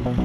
പ്രിയപ്പെട്ട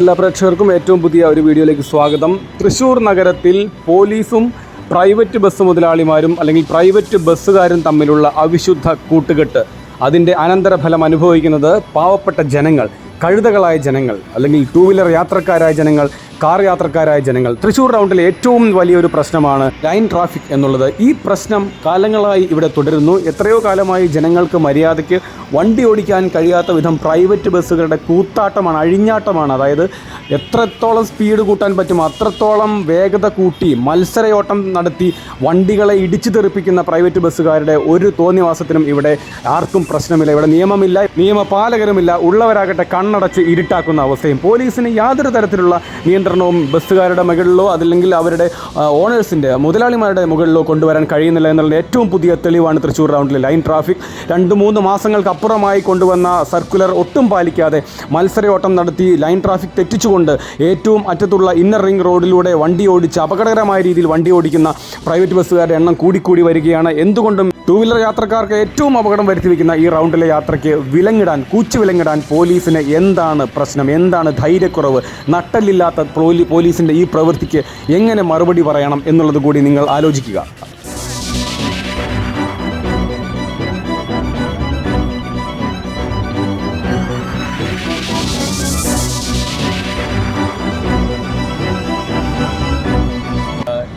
എല്ലാ പ്രേക്ഷകർക്കും ഏറ്റവും പുതിയ ഒരു വീഡിയോയിലേക്ക് സ്വാഗതം. തൃശ്ശൂർ നഗരത്തിൽ പോലീസും പ്രൈവറ്റ് ബസ് മുതലാളിമാരും അല്ലെങ്കിൽ പ്രൈവറ്റ് ബസ്സുകാരും തമ്മിലുള്ള അവിശുദ്ധ കൂട്ടുകെട്ട്. അതിന്റെ അനന്തരഫലം അനുഭവിക്കുന്നത് പാവപ്പെട്ട ജനങ്ങൾ കഴുതകളായ ജനങ്ങൾ അല്ലെങ്കിൽ ടൂ വീലർ യാത്രക്കാരായ ജനങ്ങൾ കാർ യാത്രക്കാരായ ജനങ്ങൾ. തൃശ്ശൂർ റൗണ്ടിൽ ഏറ്റവും വലിയൊരു പ്രശ്നമാണ് ലൈൻ ട്രാഫിക് എന്നുള്ളത്. ഈ പ്രശ്നം കാലങ്ങളായി ഇവിടെ തുടരുന്നു. എത്രയോ കാലമായി ജനങ്ങൾക്ക് മര്യാദയ്ക്ക് വണ്ടി ഓടിക്കാൻ കഴിയാത്ത വിധം പ്രൈവറ്റ് ബസ്സുകളുടെ കൂത്താട്ടമാണ് അഴിഞ്ഞാട്ടമാണ്. അതായത് എത്രത്തോളം സ്പീഡ് കൂട്ടാൻ പറ്റും അത്രത്തോളം വേഗത കൂട്ടി മത്സരയോട്ടം നടത്തി വണ്ടികളെ ഇടിച്ചു തെറിപ്പിക്കുന്ന പ്രൈവറ്റ് ബസ്സുകാരുടെ ഒരു തോന്നിവാസത്തിനും ഇവിടെ ആർക്കും പ്രശ്നമില്ല. ഇവിടെ നിയമമില്ല നിയമപാലകരുമില്ല. ഉള്ളവരാകട്ടെ കണ്ണടച്ച് ഇരുട്ടാക്കുന്ന അവസ്ഥയും. പോലീസിന് യാതൊരു തരത്തിലുള്ള നിയന്ത്രണവും ബസ്സുകാരുടെ മുകളിലോ അതല്ലെങ്കിൽ അവരുടെ ഓണേഴ്സിന്റെ മുതലാളിമാരുടെ മുകളിലോ കൊണ്ടുവരാൻ കഴിയുന്നില്ല എന്നുള്ള ഏറ്റവും പുതിയ തെളിവാണ് തൃശ്ശൂർ റൗണ്ടിലെ ലൈൻ ട്രാഫിക് രണ്ട് മൂന്ന് മാസങ്ങൾക്കപ്പുറമായി കൊണ്ടുവന്ന സർക്കുലർ ഒട്ടും പാലിക്കാതെ മത്സരയോട്ടം നടത്തി ലൈൻ ട്രാഫിക് തെറ്റിച്ചുകൊണ്ട് ഏറ്റവും അറ്റത്തുള്ള ഇന്നർ റിംഗ് റോഡിലൂടെ വണ്ടി ഓടിച്ച് അപകടകരമായ രീതിയിൽ വണ്ടി ഓടിക്കുന്ന പ്രൈവറ്റ് ബസ്സുകാരുടെ എണ്ണം കൂടിക്കൂടി വരികയാണ്. എന്തുകൊണ്ടും ടൂ വീലർ യാത്രക്കാർക്ക് ഏറ്റവും അപകടം വരുത്തി വയ്ക്കുന്ന ഈ റൗണ്ടിലെ യാത്രയ്ക്ക് വിലങ്ങിടാൻ കൂച്ചു വിലങ്ങിടാൻ പോലീസിന് എന്താണ് പ്രശ്നം? എന്താണ് ധൈര്യക്കുറവ്? നട്ടല്ലില്ലാത്ത പോലീ പോലീസിന്റെ ഈ പ്രവൃത്തിക്ക് എങ്ങനെ മറുപടി പറയണം എന്നുള്ളത് കൂടി നിങ്ങൾ ആലോചിക്കുക.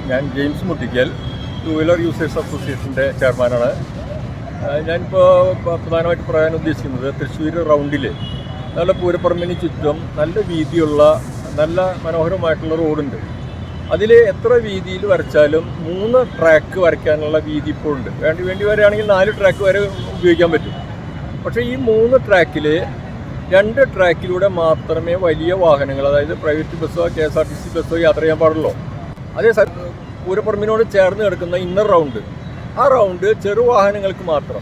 ഞാൻ James Muttikkal two wheeler users അസോസിയേഷന്റെ ചെയർമാനാണ്. ഞാനിപ്പോൾ പ്രധാനമായിട്ട് പറയാൻ ഉദ്ദേശിക്കുന്നത് തൃശ്ശൂർ റൗണ്ടിൽ നല്ല പൂരപ്പറമ്പിന് ചുറ്റും നല്ല വീതിയുള്ള നല്ല മനോഹരമായിട്ടുള്ള റോഡുണ്ട്. അതിൽ എത്ര വീതിയിൽ വരച്ചാലും മൂന്ന് ട്രാക്ക് വരയ്ക്കാനുള്ള വീതി ഇപ്പോൾ ഉണ്ട്. വേണ്ടി വേണ്ടി വരികയാണെങ്കിൽ നാല് ട്രാക്ക് വരെ ഉപയോഗിക്കാൻ പറ്റും. പക്ഷേ ഈ മൂന്ന് ട്രാക്കിൽ രണ്ട് ട്രാക്കിലൂടെ മാത്രമേ വലിയ വാഹനങ്ങൾ അതായത് private ബസ്സോ K S R T C ബസ്സോ യാത്ര ചെയ്യാൻ പാടുള്ളൂ. അതേ പൂരപ്പറമ്പിനോട് ചേർന്ന് കിടക്കുന്ന ഇന്നർ റൗണ്ട്. ആ റൗണ്ട് ചെറുവാഹനങ്ങൾക്ക് മാത്രം.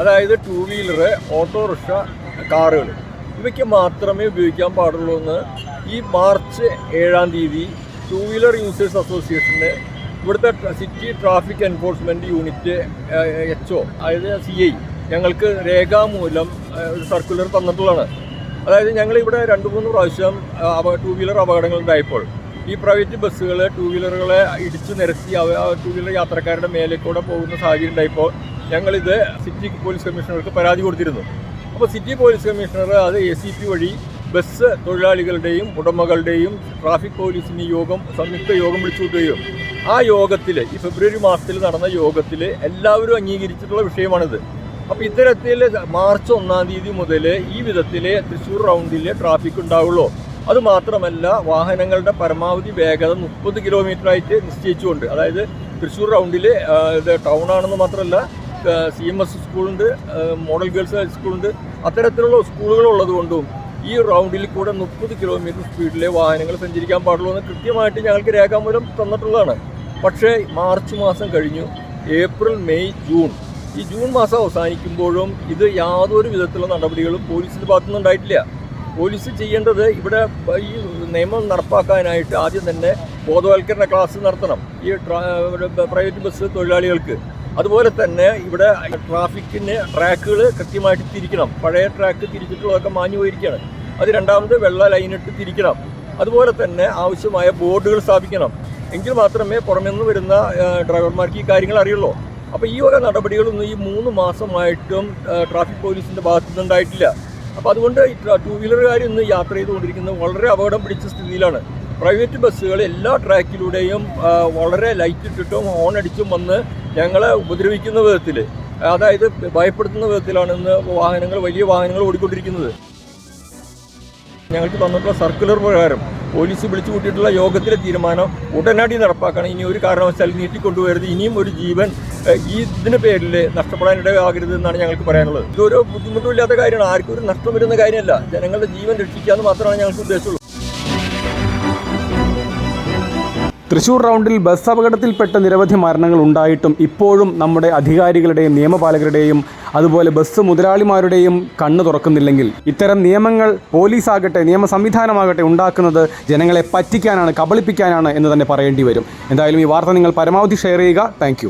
അതായത് ടൂ വീലർ ഓട്ടോറിക്ഷ കാറുകൾ. ഇവയ്ക്ക് മാത്രമേ ഉപയോഗിക്കാൻ പാടുള്ളൂ എന്ന് ഈ മാർച്ച് ഏഴാം തീയതി ടൂ വീലർ യൂസേഴ്സ് അസോസിയേഷന്റെ ഇവിടുത്തെ city traffic enforcement unit H O അതായത് സി ഐ ഞങ്ങൾക്ക് രേഖാമൂലം ഒരു സർക്കുലർ തന്നിട്ടുള്ളതാണ്. അതായത് ഞങ്ങളിവിടെ രണ്ട് മൂന്ന് പ്രാവശ്യം ടൂ വീലർ അപകടങ്ങൾ ഉണ്ടായപ്പോൾ ഈ പ്രൈവറ്റ് ബസ്സുകൾ ടൂ വീലറുകളെ ഇടിച്ചു നിരത്തി ടൂ വീലർ യാത്രക്കാരുടെ മേലെ കൂടെ പോകുന്ന സാഹചര്യം ഉണ്ടായപ്പോൾ ഞങ്ങളിത് സിറ്റി പോലീസ് കമ്മീഷണർക്ക് പരാതി കൊടുത്തിരുന്നു. അപ്പോൾ സിറ്റി പോലീസ് കമ്മീഷണർ അത് എ സി പി വഴി ബസ് തൊഴിലാളികളുടെയും ഉടമകളുടെയും ട്രാഫിക് പോലീസിന് യോഗം സംയുക്ത യോഗം വിളിച്ചു കൂട്ടുകയും ആ യോഗത്തിൽ ഈ ഫെബ്രുവരി മാസത്തിൽ നടന്ന യോഗത്തിൽ എല്ലാവരും അംഗീകരിച്ചിട്ടുള്ള വിഷയമാണിത്. അപ്പോൾ ഇത്തരത്തിൽ മാർച്ച് ഒന്നാം തീയതി മുതൽ ഈ വിധത്തിൽ തൃശ്ശൂർ റൗണ്ടിൽ ട്രാഫിക് ഉണ്ടാവുള്ളൂ. അത് മാത്രമല്ല വാഹനങ്ങളുടെ പരമാവധി വേഗത മുപ്പത് കിലോമീറ്റർ ആയിട്ട് നിശ്ചയിച്ചുകൊണ്ട് അതായത് തൃശ്ശൂർ റൗണ്ടിൽ ഇത് ടൗൺ ആണെന്ന് മാത്രമല്ല സി എം എസ് സ്കൂളുണ്ട് മോഡൽ ഗേൾസ് ഹൈസ്കൂളുണ്ട് അത്തരത്തിലുള്ള സ്കൂളുകൾ ഉള്ളതുകൊണ്ടും ഈ റൗണ്ടിൽ കൂടെ മുപ്പത് കിലോമീറ്റർ സ്പീഡിലെ വാഹനങ്ങൾ സഞ്ചരിക്കാൻ പാടുള്ളൂ എന്ന് കൃത്യമായിട്ട് ഞങ്ങൾക്ക് രേഖാമൂലം തന്നിട്ടുള്ളതാണ്. പക്ഷേ മാർച്ച് മാസം കഴിഞ്ഞു ഏപ്രിൽ മെയ് ജൂൺ. ഈ ജൂൺ മാസം അവസാനിക്കുമ്പോഴും ഇത് യാതൊരു വിധത്തിലുള്ള നടപടികളും പോലീസിന്റെ ഭാഗത്തുനിന്ന് ഉണ്ടായിട്ടില്ല പോലീസ് ചെയ്യേണ്ടത് ഇവിടെ ഈ നിയമം നടപ്പാക്കാനായിട്ട് ആദ്യം തന്നെ ബോധവൽക്കരണ ക്ലാസ് നടത്തണം ഈ പ്രൈവറ്റ് ബസ് തൊഴിലാളികൾക്ക്. അതുപോലെ തന്നെ ഇവിടെ ട്രാഫിക്കിന് ട്രാക്കുകൾ കൃത്യമായിട്ട് തിരിക്കണം. പഴയ ട്രാക്ക് തിരിച്ചിട്ടുള്ളതൊക്കെ മാഞ്ഞു പോയിരിക്കുകയാണ്. അത് രണ്ടാമത് വെള്ള ലൈനിട്ട് തിരിക്കണം. അതുപോലെ തന്നെ ആവശ്യമായ ബോർഡുകൾ സ്ഥാപിക്കണം. എങ്കിൽ മാത്രമേ പുറമെ നിന്ന് വരുന്ന ഡ്രൈവർമാർക്ക് ഈ കാര്യങ്ങൾ അറിയുള്ളൂ. അപ്പോൾ ഈ വക നടപടികളൊന്നും ഈ മൂന്ന് മാസമായിട്ടും ട്രാഫിക് പോലീസിന്റെ ഭാഗത്തു നിന്നുണ്ടായിട്ടില്ല അപ്പോൾ അതുകൊണ്ട് ടൂ വീലറുകാർ ഇന്ന് യാത്ര ചെയ്തുകൊണ്ടിരിക്കുന്നത് വളരെ അപകടം പിടിച്ച സ്ഥിതിയിലാണ്. പ്രൈവറ്റ് ബസ്സുകൾ എല്ലാ ട്രാക്കിലൂടെയും വളരെ ലൈറ്റ് ഇട്ടിട്ടും ഹോൺ അടിച്ചും വന്ന് ഞങ്ങളെ ഉപദ്രവിക്കുന്ന വിധത്തിൽ അതായത് ഭയപ്പെടുത്തുന്ന വിധത്തിലാണ് ഇന്ന് വാഹനങ്ങൾ വലിയ വാഹനങ്ങൾ ഓടിക്കൊണ്ടിരിക്കുന്നത്. ഞങ്ങൾക്ക് തന്നിട്ടുള്ള സർക്കുലർ പ്രകാരം പോലീസ് വിളിച്ചു കൂട്ടിയിട്ടുള്ള യോഗത്തിലെ തീരുമാനം ഉടനടി നടപ്പാക്കണം. ഇനി ഒരു കാരണവശാലും നീട്ടിക്കൊണ്ടുവരുത് ഇനിയും ഒരു ജീവൻ ഈ ഇതിന് പേരിൽ നഷ്ടപ്പെടാനിടയാകരുത് എന്നാണ് ഞങ്ങൾക്ക് പറയാനുള്ളത്. ഇതൊരു ബുദ്ധിമുട്ടുമില്ലാത്ത കാര്യമാണ്. ആർക്കും ഒരു നഷ്ടം വരുന്ന കാര്യമല്ല. ജനങ്ങളുടെ ജീവൻ രക്ഷിക്കുക എന്ന് മാത്രമാണ് ഞങ്ങൾക്ക് ഉദ്ദേശമുള്ളത് തൃശൂർ റൗണ്ടിൽ ബസ് അപകടത്തിൽപ്പെട്ട നിരവധി മരണങ്ങൾ ഉണ്ടായിട്ടും ഇപ്പോഴും നമ്മുടെ അധികാരികളുടെയും നിയമപാലകരുടെയും അതുപോലെ ബസ് മുതലാളിമാരുടെയും കണ്ണു തുറക്കുന്നില്ലെങ്കിൽ ഇത്തരം നിയമങ്ങൾ പോലീസാകട്ടെ നിയമ സംവിധാനമാകട്ടെ ഉണ്ടാക്കുന്നത് ജനങ്ങളെ പറ്റിക്കാനാണ് കബളിപ്പിക്കാനാണ് എന്ന് തന്നെ പറയേണ്ടി വരും. എന്തായാലും ഈ വാർത്ത നിങ്ങൾ പരമാവധി ഷെയർ ചെയ്യുക. താങ്ക്